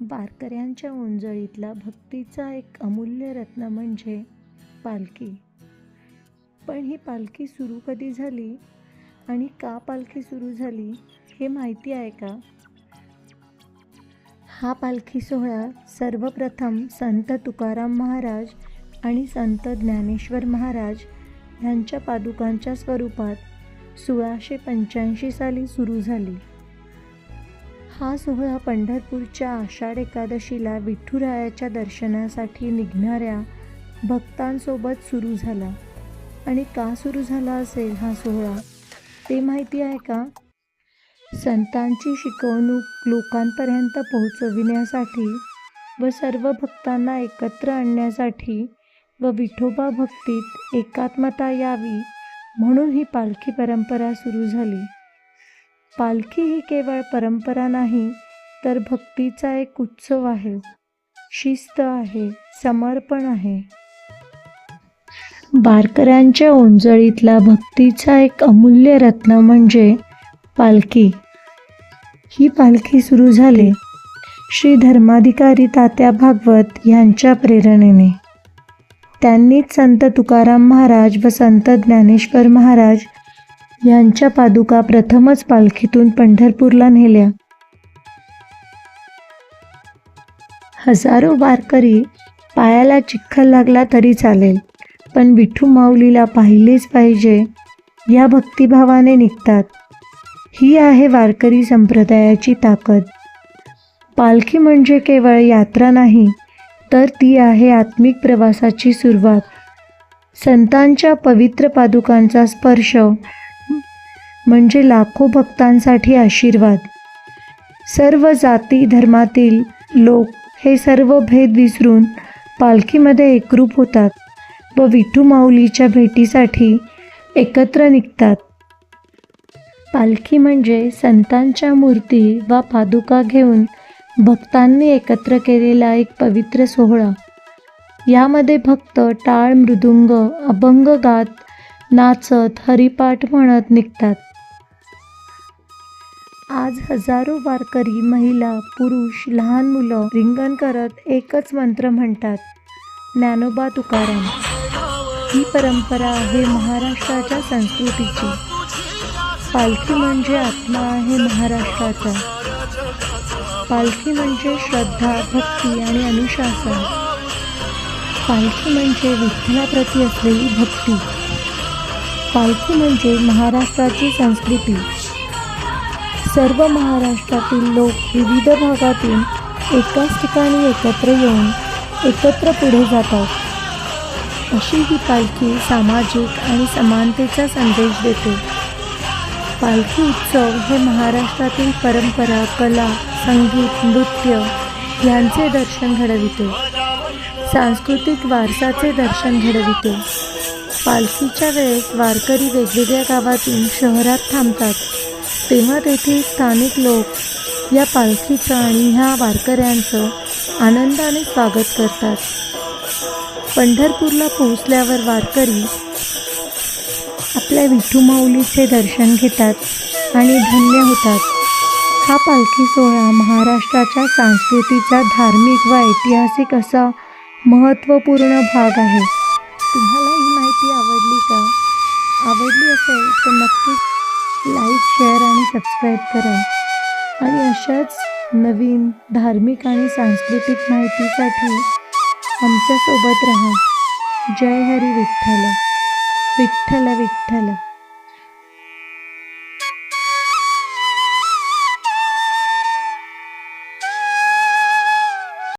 वारकऱ्यांच्या उंजळीतला भक्तीचा एक अमूल्य रत्न म्हणजे पालखी. पण ही पालखी सुरू कधी झाली आणि का पालखी सुरू झाली हे माहिती आहे का? हा पालखी सोहळा सर्वप्रथम संत तुकाराम महाराज आणि संत ज्ञानेश्वर महाराज यांच्या पादुकांच्या स्वरूपात सोळाशे पंच्याऐंशी साली सुरू झाली. हा सोहळा पंढरपूरच्या आषाढ एकादशीला विठुरायाच्या दर्शनासाठी निघणाऱ्या भक्तांसोबत सुरू झाला. आणि का सुरू झाला असेल हा सोहळा ते माहिती आहे का? संतांची शिकवणूक लोकांपर्यंत पोहोचविण्यासाठी व सर्व भक्तांना एकत्र आणण्यासाठी व विठोबा भक्तीत एकात्मता यावी म्हणून ही पालखी परंपरा सुरू झाली. पालखी ही केवळ परंपरा नाही तर भक्तीचा एक उत्सव आहे. शिस्त आहे समर्पण आहे. वारकऱ्यांच्या ओंजळीतला भक्तीचा एक अमूल्य रत्न म्हणजे पालखी. ही पालखी सुरू झाली श्री धर्माधिकारी तात्या भागवत यांच्या प्रेरणेने. त्यांनीच संत तुकाराम महाराज व संत ज्ञानेश्वर महाराज यांच्या पादुका प्रथमच पालखीतून पंढरपूरला नेल्या. हजारो वारकरी पायाला चिखल लागला तरी चालेल पण विठू माऊलीला पाहिलेच पाहिजे या भक्तिभावाने निघतात. ही आहे वारकरी संप्रदायाची ताकद. पालखी म्हणजे केवळ यात्रा नाही तर ती आहे आत्मिक प्रवासाची सुरुवात. संतांच्या पवित्र पादुकांचा स्पर्श म्हणजे लाखो भक्तांसाठी आशीर्वाद. सर्व जाती धर्मातील लोक हे सर्व भेद विसरून पालखीमध्ये एकरूप होतात व विठू माऊलीच्या भेटीसाठी एकत्र निघतात. पालखी म्हणजे संतांच्या मूर्ती वा पादुका घेऊन भक्तांनी एकत्र केलेला एक पवित्र सोहळा. यामध्ये भक्त टाळ मृदुंग अभंग गात नाचत हरिपाठ म्हणत निघतात. आज हजारो वारकरी महिला पुरुष लहान मुलं रिंगण करत एकच मंत्र म्हणतात. ज्ञानोबा तुकाराम. ही परंपरा आहे महाराष्ट्राच्या संस्कृतीची. पालखी म्हणजे आत्मा आहे महाराष्ट्राचा. पालखी म्हणजे श्रद्धा भक्ती आणि अनुशासन. पालखी म्हणजे विठ्ठलाप्रती असलेली भक्ती. पालखी म्हणजे महाराष्ट्राची संस्कृती. सर्व महाराष्ट्रातील लोक विविध भागातून एकाच ठिकाणी एकत्र येऊन एकत्र पुढे जातात. अशी ही पालखी सामाजिक आणि समानतेचा संदेश देते. पालखी उत्सव हे महाराष्ट्रातील परंपरा कला संगीत नृत्य यांचे दर्शन घडविते. सांस्कृतिक वारसाचे दर्शन घडविते. पालखीच्या वेळेस वारकरी वेगवेगळ्या गावातून शहरात थांबतात. तेव्हा तेथील स्थानिक लोक या पालखीचं आणि ह्या वारकऱ्यांचं आनंदाने स्वागत करतात. पंढरपूरला पोहोचल्यावर वारकरी आपल्या विठू माऊलीचे दर्शन घेतात आणि धन्य होतात. हा पालखी सोहळा महाराष्ट्राच्या संस्कृतीचा धार्मिक व ऐतिहासिक असा महत्त्वपूर्ण भाग आहे. तुम्हाला माहिती आवडली का? आवडली असेल तर नक्कीच लाईक शेअर आणि सबस्क्राईब करा. आणि अशाच नवीन धार्मिक आणि सांस्कृतिक माहितीसाठी आमच्यासोबत राहा. जय हरी विठ्ठल. विठ्ठल विठ्ठल.